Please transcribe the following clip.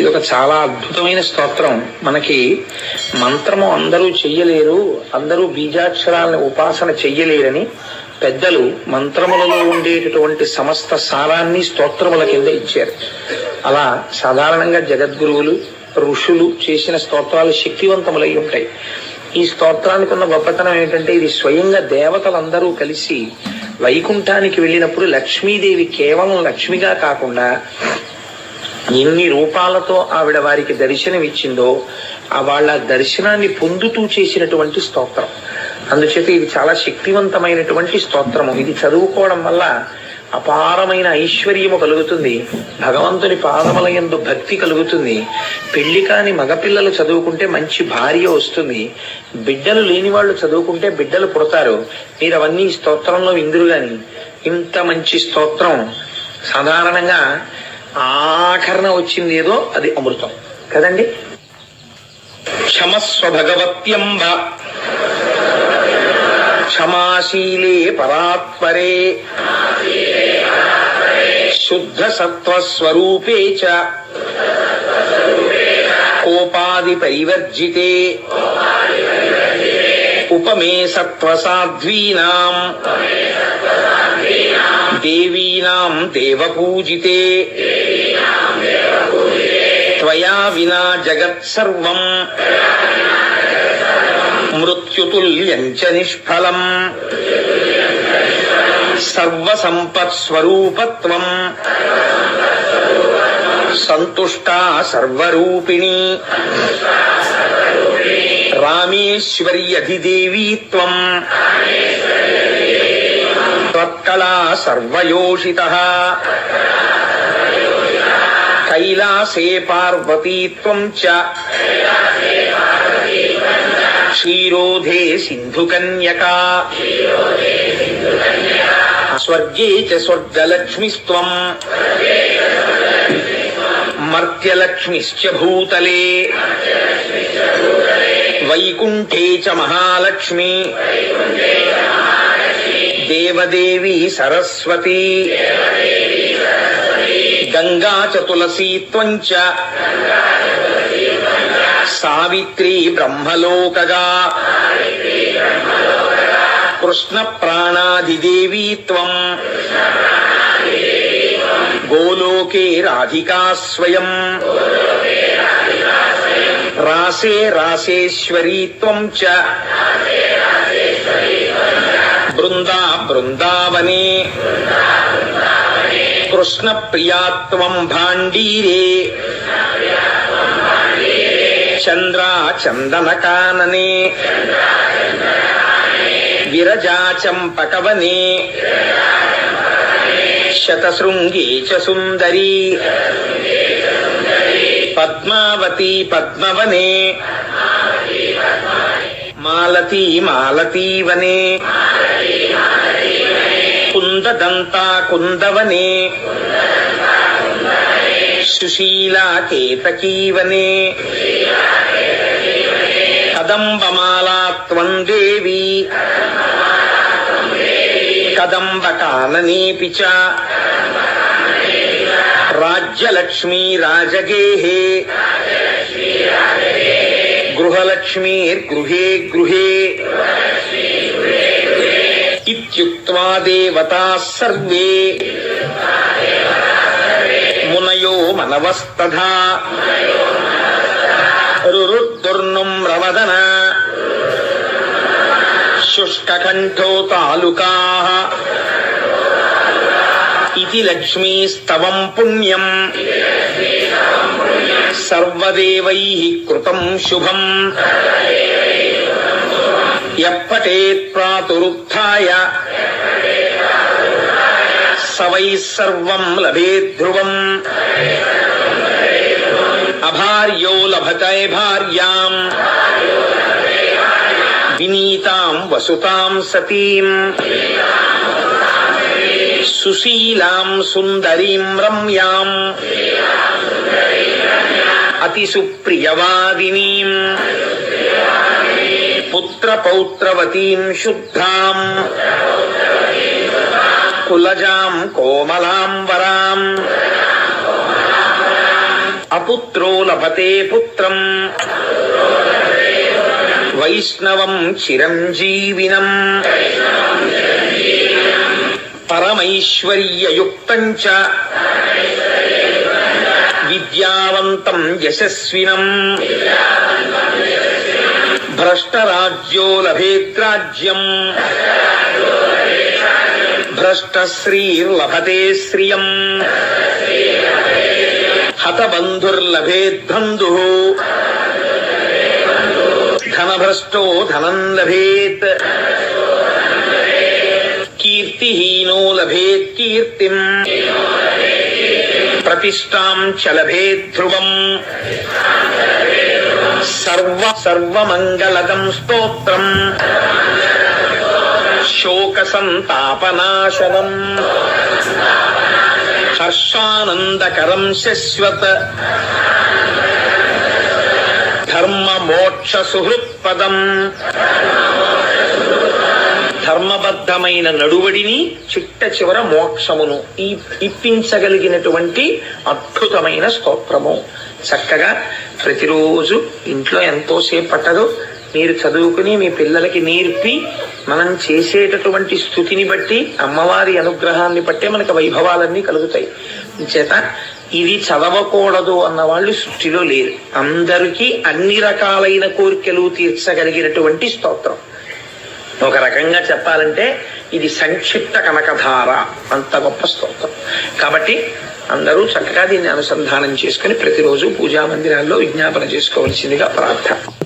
ఇది ఒక చాలా అద్భుతమైన స్తోత్రం. మనకి మంత్రము అందరూ చెయ్యలేరు అందరూ బీజాక్షరాలను ఉపాసన చెయ్యలేరని పెద్దలు మంత్రములలో ఉండేటటువంటి సమస్త సారాన్ని స్తోత్రముల కింద ఇచ్చారు. అలా సాధారణంగా జగద్గురువులు ఋషులు చేసిన స్తోత్రాలు శక్తివంతములై ఉంటాయి. ఈ స్తోత్రానికి ఉన్న గొప్పతనం ఏంటంటే ఇది స్వయంగా దేవతలందరూ కలిసి వైకుంఠానికి వెళ్ళినప్పుడు లక్ష్మీదేవి కేవలం లక్ష్మిగా కాకుండా ఎన్ని రూపాలతో ఆవిడ వారికి దర్శనమిచ్చిందో ఆ వాళ్ళ దర్శనాన్ని పొందుతూ చేసినటువంటి స్తోత్రం. అందుచేత ఇది చాలా శక్తివంతమైనటువంటి స్తోత్రము. ఇది చదువుకోవడం వల్ల అపారమైన ఐశ్వర్యము కలుగుతుంది. భగవంతుని పాదముల ఎందు భక్తి కలుగుతుంది. పెళ్ళి కాని మగపిల్లలు చదువుకుంటే మంచి భార్య వస్తుంది. బిడ్డలు లేని వాళ్ళు చదువుకుంటే బిడ్డలు పుడతారు. మీరు అవన్నీ స్తోత్రంలో విందురు గాని. ఇంత మంచి స్తోత్రం. సాధారణంగా ఆఖరణ వచ్చింది ఏదో అది అమృతం. కదండి? క్షమస్వ భగవత్యంబ క్షమాశీలే పరాత్పరే. శుద్ధ సత్వస్వరూపే చ. కోపాది పరివర్జితే ఉపమే సత్వసాధ్వీనాం. దేవీనాం దేవపూజితే. త్వయా వినా జగత్సర్వం మృత్యుతుల్యం చ నిష్ఫలం. సర్వసంపత్స్వరూపత్వం. సంతుష్టా సర్వరూపిణి. రామేశ్వర్యధిదేవీ త్వం త్వత్కళా సర్వయోషిత. కైలాసే పార్వతీత్వం చ. క్షీరోధే సింధుకన్యకా. స్వర్గే చ స్వర్గలక్ష్మిస్త్వం. మర్త్యలక్ష్మిశ్చ భూతలే. వైకుంఠే చ మహాలక్ష్మి. దేవదేవి సరస్వతి. గంగా చ తులసీ త్వం సావిత్రీ బ్రహ్మలోకగా. కృష్ణ ప్రాణాదిదేవీ త్వం గోలోకే రాధికా స్వయం రాసే రాసేశ్వరీ త్వం చ. బృందా బృందావనే. కృష్ణ ప్రియాత్వం భాండీరే చంద్రా చందన కాననే విరజా చంపకవనే శతశృంగే చ సుందరీ పద్మావతి పద్మవనే మాలతీ మాలతీవనే కుందదంతా కుందవనే సుశీలా కేతకీవనే కదంబమాలా దేవి కదంబకాననేపి చ రాజ్యలక్ష్మీ రాజగేహే గృహలక్ష్మీర్గృహే గృహే. ఇత్యుక్త్వా దేవతాः సర్వే మునయో మనవస్తథా రురుద్దుర్నుమ్రవదన శుష్కకంఠో తాలుకాः ఇది లక్ష్మీస్తవం పుణ్యం సర్వదేవై కృతం శుభం యప్పటేత్ ప్రాతురుత్థాయ. స సర్వం లభే ధ్రువం. అభార్యో లభతే భార్యాం. వినీతాం వసుతాం సతీం. సుశీలాం సుందరీం రమ్యాం. అతిసుప్రియవాదినీం పుత్ర పౌత్రవతీం శుద్ధాం కులజాం కోమలాం వరాం అపుత్రో లభతే పుత్రం వైష్ణవం చిరంజీవినం పరమైశ్వర్యయుక్తం చ విద్యావంతం యశస్వినం భ్రష్టరాజ్యో లభేద్రాజ్యం భ్రష్టశ్రీర్లభతే శ్రియం. హతబంధుర్లభేద్బంధు. ధనభ్రష్టో ధనం లభేత్. కీర్తిహీనో లభేత్ కీర్తిం. ప్రతిష్టాం చ లభేత్ ధ్రువం. సర్వ సర్వమంగళదం స్తోత్రం శోక సంతాపనాశనం హర్షానందకరం శశ్వత ధర్మ మోక్ష సుహృత్పదం ధర్మబద్ధమైన నడువడిని చిట్ట చివర మోక్షమును ఈ ఇప్పించగలిగినటువంటి అద్భుతమైన స్తోత్రము. చక్కగా ప్రతిరోజు ఇంట్లో ఎంతో పట్టదు. మీరు చదువుకుని మీ పిల్లలకి నేర్పి మనం చేసేటటువంటి స్థుతిని బట్టి అమ్మవారి అనుగ్రహాన్ని బట్టే మనకి వైభవాలన్నీ కలుగుతాయి. చేత ఇది చదవకూడదు అన్న వాళ్ళు సృష్టిలో లేరు. అందరికీ అన్ని రకాలైన కోరికలు తీర్చగలిగినటువంటి స్తోత్రం. ఒక రకంగా చెప్పాలంటే ఇది సంక్షిప్త కనకధార. అంత గొప్ప స్తోత్రం. కాబట్టి అందరూ చక్కగా దీన్ని అనుసంధానం చేసుకుని ప్రతిరోజు పూజా మందిరాల్లో విజ్ఞాపన చేసుకోవలసిందిగా ప్రార్థన.